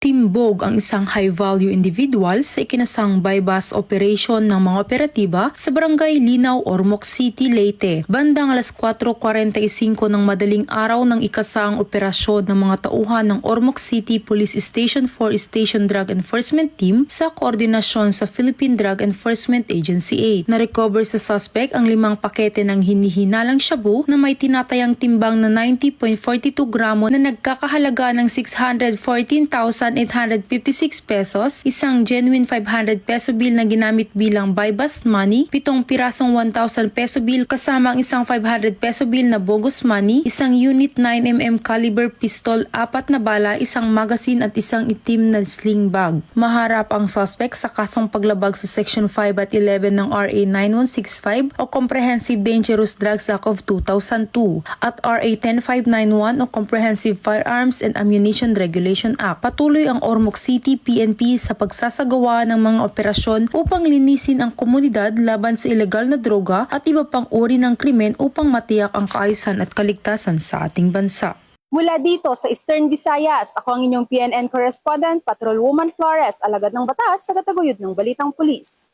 Timbog ang isang high-value individual sa ikinasang bypass operation ng mga operatiba sa barangay Linaw, Ormoc City, Leyte. Bandang alas 4.45 ng madaling araw ng ikasang operasyon ng mga tauhan ng Ormoc City Police Station 4 Station Drug Enforcement Team sa koordinasyon sa Philippine Drug Enforcement Agency 8. Na-recover sa suspect ang limang pakete ng hinihinalang shabu na may tinatayang timbang na 90.42 gramo na nagkakahalaga ng 614,856 pesos, isang genuine 500 peso bill na ginamit bilang buy bust money, pitong pirasong 1,000 peso bill kasama ang isang 500 peso bill na bogus money, isang unit 9mm caliber pistol, apat na bala, isang magazine at isang itim na sling bag. Maharap ang suspect sa kasong paglabag sa Section 5 at 11 ng RA 9165 o Comprehensive Dangerous Drugs Act of 2002 at RA 10591 o Comprehensive Firearms and Ammunition Regulation Act. Patuloy ang Ormoc City PNP sa pagsasagawa ng mga operasyon upang linisin ang komunidad laban sa ilegal na droga at iba pang uri ng krimen upang matiyak ang kaayusan at kaligtasan sa ating bansa. Mula dito sa Eastern Visayas, ako ang inyong PNN correspondent, Patrolwoman Flores, alagad ng batas sa kataguyod ng Balitang Pulis.